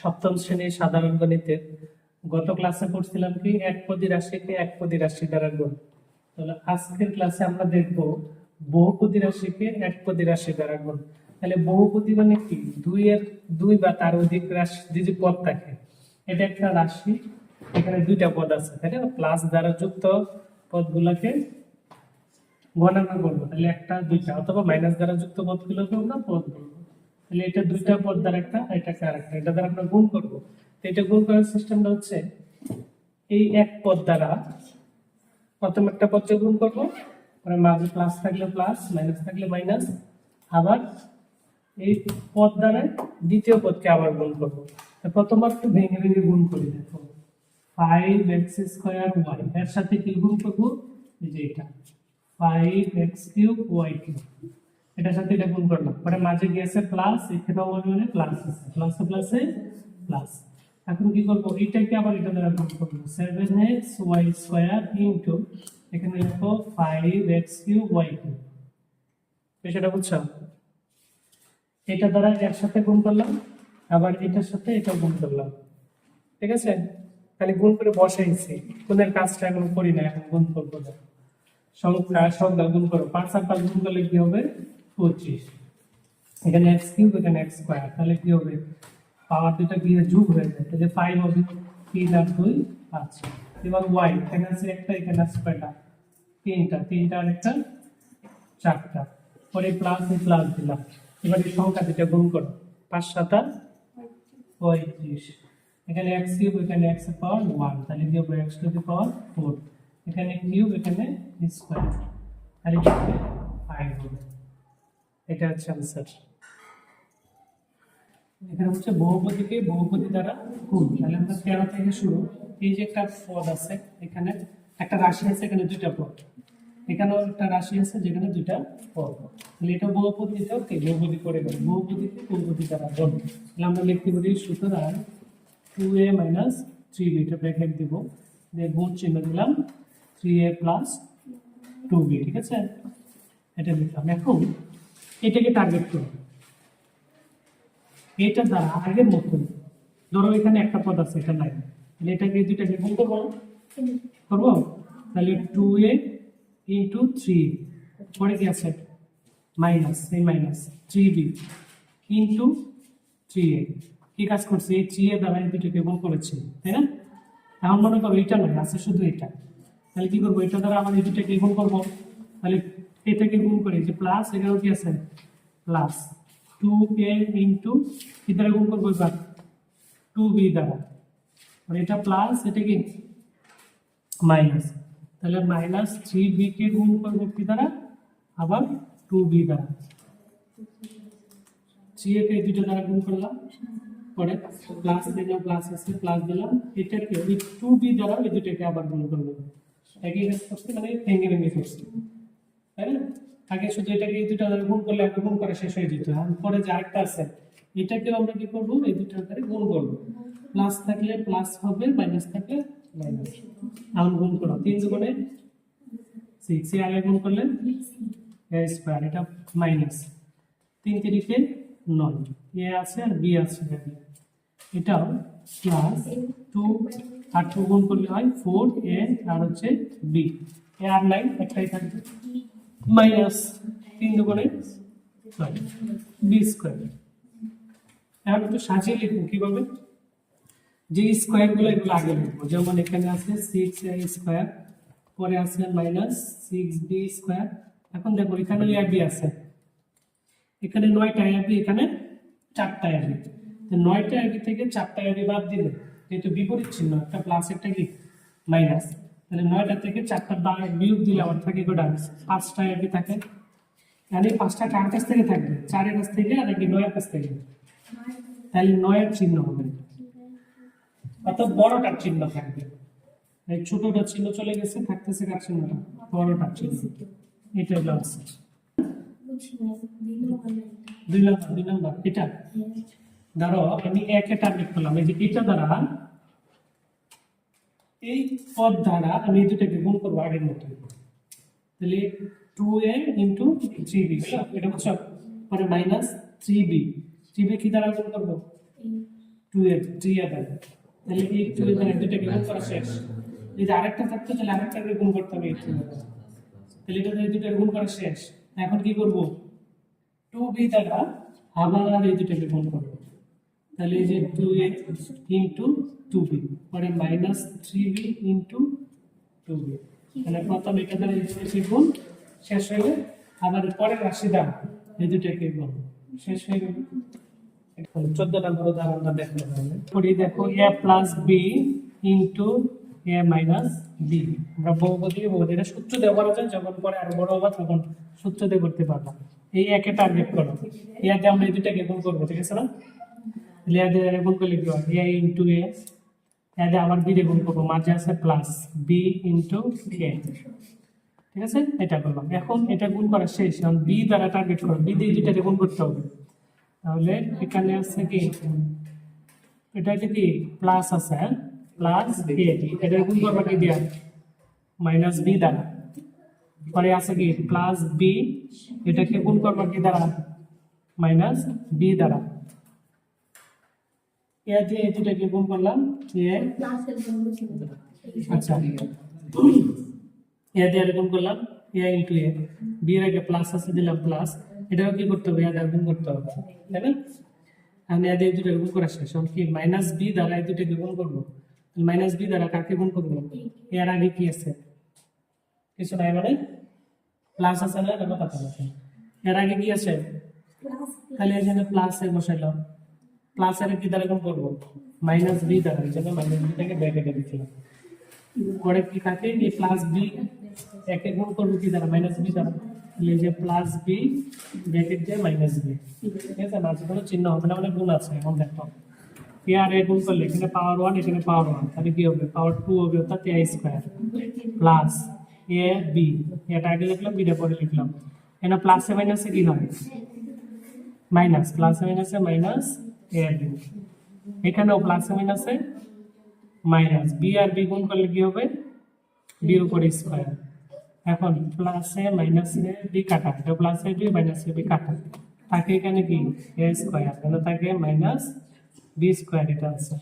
সপ্তম শ্রেণির সাধারণ গণিতের। গত ক্লাসে পড়ছিলাম কি, এক পদী রাশিকে এক পদী রাশি দ্বারা গুণ। তাহলে আজকের ক্লাসে আমরা দেখব বহুপদী রাশিকে এক পদী রাশি দ্বারা গুণ। তাহলে বহুপদী মানে কি? দুই এর দুই বা তার অধিক রাশি যদি পদ থাকে, এটা একটা রাশি, এখানে দুইটা পদ আছে, তাই না? প্লাস দ্বারা যুক্ত পদগুলোকে গণনা করব। তাহলে একটা, দুইটা, অথবা মাইনাস দ্বারা যুক্ত পদগুলোকে আমরা পদ বলব। তাহলে এটা দুইটা পদ দ্বারা একটা এটা আরেকটা। এটা দ্বারা আমরা গুণ করব। তো এটা গুণ করার সিস্টেমটা হচ্ছে এই এক পদ দ্বারা প্রথম একটা পদকে গুণ করব। পরে মাঝে প্লাস থাকলে প্লাস মাইনাস থাকলে মাইনাস আবার এই পদ দ্বারা দ্বিতীয় পদকে আবার গুণ করব। প্রথমবার একটু ভেঙে ভেঙে গুণ করি, দেখো। ফাইভ এক্স স্কোয়ার ওয়াই এর সাথে কি গুণ করব? এই যে এটা। Five X cube Y cube এটার সাথে এটা গুণ করলাম। পরে মাঝে গিয়েছে প্লাস এখানেও মনে প্লাস আছে। প্লাসে প্লাসে প্লাস এখন কি করব? এটাকে আবার এটা দ্বারা গুণ করব। Seven X Y square into এখানে লিখব five X cube Y cube সেটা বুঝছ? এটা দ্বারা এর সাথে গুণ করলাম, আবার এটার সাথে এটা গুণ করলাম। ঠিক আছে? খালি গুণ করে বসাইছি। গুণের কাজটা এখন করি না, এখন গুণ করব সংখ্যা সংখ্যা গুণ করো পাঁচ আর পাঁচ গুণ করলে কি হবে? পঁচিশ। এখানে এক্স কিউব, এখানে এক্স স্কোয়ার। তাহলে কি হবে? পাওয়ার দুটা কি যোগ হয়ে যায়। তাহলে ফাইভ হবে। তিন আর দুই পাঁচ। এবার ওয়াই এখানে আছে একটা, এখানে আছে কয়টা তিনটা। তিনটা আর একটা, চারটা। পরে প্লাস প্লাস দিলাম। এবার এই সংখ্যা দুটা গুণ করো। পাঁচ, সাতা পঁয়ত্রিশ। এখানে এক্স কিউব, এখানে এক্স পাওয়ার ওয়ান তাহলে কি হবে? এক্স টু পাওয়ার ফোর এখানে কিউব, এখানে স্কোয়ার আর এখানে ফাইভ হবে। এটা হচ্ছে আনসার এখানে হচ্ছে বহুপদীকে বহুপদী দ্বারা গুণ। তাহলে আমরা তেরো থেকে শুরু, এই যে একটা পদ আছে, এখানে একটা রাশি আছে, এখানে দুইটা পদ। এখানেও একটা রাশি আছে, যেখানে দুইটা পদ। তাহলে এটা বহুপদী এটাও কি? বহুপদী করে দেবো বহুপদীকে বহুপদী দ্বারা গুণ। তাহলে আমরা লিখতে পারি সুতরাং two a minus three b এটা ব্র্যাকেট দিব। দিয়ে গুণ চিহ্ন দিলাম three a plus two b ঠিক আছে? এটা লিখলাম। এখন এটাকে টার্গেট করব এটা দ্বারা আগের মতন ধরো এখানে একটা পদ আছে, এটা নাই তাহলে এটাকে দুইটাকে গুণ করব। করব? তাহলে টু এ ইন্টু থ্রি পরে কি আছে? মাইনাস এই minus three b into three a কি কাজ করছে? এই থ্রি এ দ্বারা এই দুটোকে গুণ করেছে, তাই না? এখন মনে করো এটা নয়, আছে শুধু এটা। তাহলে কি করব? এটা দ্বারা এই দুটোকে গুণ করব। তাহলে এটাকে গুণ করে যে প্লাস এখানেও কি আছে? প্লাস টু এ ইন্টু কি দ্বারা গুণ করব এবার? টু বি দ্বারা। মানে এটা প্লাস এটা কি? মাইনাস তাহলে মাইনাস থ্রি বি কে গুণ করব কি দ্বারা আবার টু বি দ্বারা। থ্রি এ কে দুটো দ্বারা গুণ করলাম। পরে প্লাস দিলাম প্লাস আছে প্লাস দিলাম। এটাকে টু বি দ্বারা এই দুটোকে আবার গুণ করব। একই কাজ করছে মানে ভেঙে ভেঙে করছে। তাই না? আগে শুধু এটাকে এই দুটো গুণ করলে একটা গুণ করে শেষ হয়ে যেত। আর পরে যে আরেকটা আছে, এটাকেও আমরা কি করব? এই দুটো দ্বারা গুণ করব। প্লাস থাকলে প্লাস হবে মাইনাস থাকলে মাইনাস এখন গুণ করো। তিন দুগুণে সিক্স এ আগে গুণ করলেন এ স্কোয়ার এটা মাইনাস তিন তিরিকে নয়। এ আছে আর বি আছে এটাও প্লাস টু আর টু গুণ করলে হয় ফোর এ আর হচ্ছে বি এ আর নাই একটাই থাকবে। মাইনাস তিন দুগুণে বি স্কোয়ার। এখন একটু সাজিয়ে লিখব কীভাবে? যে স্কোয়ারগুলো এগুলো আগে লিখব। যেমন এখানে আছে সিক্স এ স্কোয়ার পরে আছে মাইনাস সিক্স বি স্কোয়ার এখন দেখো, এখানে এ বি আছে। এখানে নয়টা এবি এখানে চারটা এবি তো নয়টা এবি থেকে চারটা এবি বাদ দিলে, যেহেতু বিপরীত চিহ্ন, একটা প্লাস একটা কি? মাইনাস তাহলে নয়টা থেকে চারটা বা- বিয়োগ দিলে আমার থাকে গোটা পাঁচটা এবি থাকে। মানে পাঁচটা কার কাছ থেকে থাকবে। চারের কাছ থেকে আর নাকি নয়ের কাছ থেকে। তাহলে নয়ের চিহ্ন হবে। অর্থাৎ বড়টার চিহ্ন থাকবে। এই ছোটটার চিহ্ন চলে গেছে, থাকতেছে কার চিহ্নটা? বড়টার চিহ্ন। এটা হলো answer। দুই নম্বর, দুই এটা? ধরো আমি একে টার্গেট করলাম। এই যে এটা দ্বারা এই পদ দ্বারা আমি দুটাকে গুণ করব আগের মতো তাহলে two a into three b এটা হচ্ছে পরে minus three b three b কি দ্বারা গুণ করব? টু এ থ্রি এ দ্বারা। তাহলে এই টু এ দ্বারা দুটাকে গুণ করা শেষ। যদি আরেকটা থাকতো, তাহলে আরেকটাকে গুণ করতে হবে এই two তাহলে এটা দিয়ে দুটাকে গুণ করা শেষ। এখন কি করব? টু বি দ্বারা আবার এই দুটাকে গুণ করব। তাহলে এই যে two a into two b পরে minus three b into two b মানে প্রথম এটা দ্বারা দুটাকে গুণ শেষ হয়ে গেলে। আবার পরের রাশি দাম এই দুটাকে গুণ শেষ হয়ে গেল। এখন চোদ্দ নম্বর উদাহরণটা দেখতে হবে পরে দেখো a plus b into a minus b আমরা বহুপদী বহুপদী এটা সূত্র দিয়ে করা যায় যখন পরে আরও বড় হবে তখন সূত্র দিয়ে করতে পারব। এই একে টার্গেট করো। ইয়াতে আমরা এই দুটাকে গুণ করব ঠিক আছে না? তাহলে ইয়াতে গুণ করলে কি হয় এ ইন্টু এ ইয়াতে আবার বি দিয়ে গুণ করব। মাঝে আছে প্লাস বি ইন্টু এ ঠিক আছে? এটা করলাম এখন এটা গুণ করা শেষ। এখন বি দ্বারা টার্গেট করো। বি দিয়ে দুটাকে গুণ করতে হবে। তাহলে এখানে আছে কি? এটা কি? প্লাস আছে প্লাস এ এটা গুণ করবা কি দিয়া? মাইনাস বি দ্বারা। পরে আছে কি? প্লাস বি এটাকে গুণ করবা কি দ্বারা? মাইনাস বি দ্বারা। দিয়ে এই দুটাকে করলাম, এ আচ্ছা। করলাম, এ বি এর আগে প্লাস আছে, দিলাম প্লাস কি করতে হবে? কি মাইনাস বি দ্বারা এই দুটোকে গুণ করব? মাইনাস বি দ্বারা কাকে গুণ করব? এর আগে কি আছে? কিছু নাই মানে? প্লাস আছে কথা এর আগে কি আছে? তাহলে প্লাস এ বসাইলাম। প্লাস এর কি দ্বারা গুণ করব? মাইনাস বি দ্বারা এই জন্য মাইনাস বি থেকে ব্র্যাকেটে দিচ্ছিলাম। পরে কি থাকে? এই প্লাস বি একে গুণ করব কি দ্বারা মাইনাস বি দ্বারা তাহলে যে প্লাস বি ব্র্যাকেট দিয়ে মাইনাস বি ঠিক আছে? মাঝে কোনো চিহ্ন হবে না মানে গুণ আছে এখন দেখো। এ আর এ গুণ করলে এখানে পাওয়ার ওয়ান এখানে পাওয়ার ওয়ান তাহলে কি হবে? পাওয়ার টু হবে, অর্থাৎ a square plus a b এটা আগে লিখলাম বিটা পরে লিখলাম। এখানে প্লাসে মাইনাসে কি হয়? মাইনাস প্লাসে মাইনাসে মাইনাস এখানেও প্লাসে আছে মাইনাস বি আর বি গুণ করলে কি হবে? বি উপর স্কোয়ার এখন প্লাসে মাইনাসে বি কাটা। এটা প্লাসে বি মাইনাসে বি কাটা। তাকে এখানে কি? এ স্কোয়ার তাকে মাইনাস বি স্কোয়ার এটা আছে।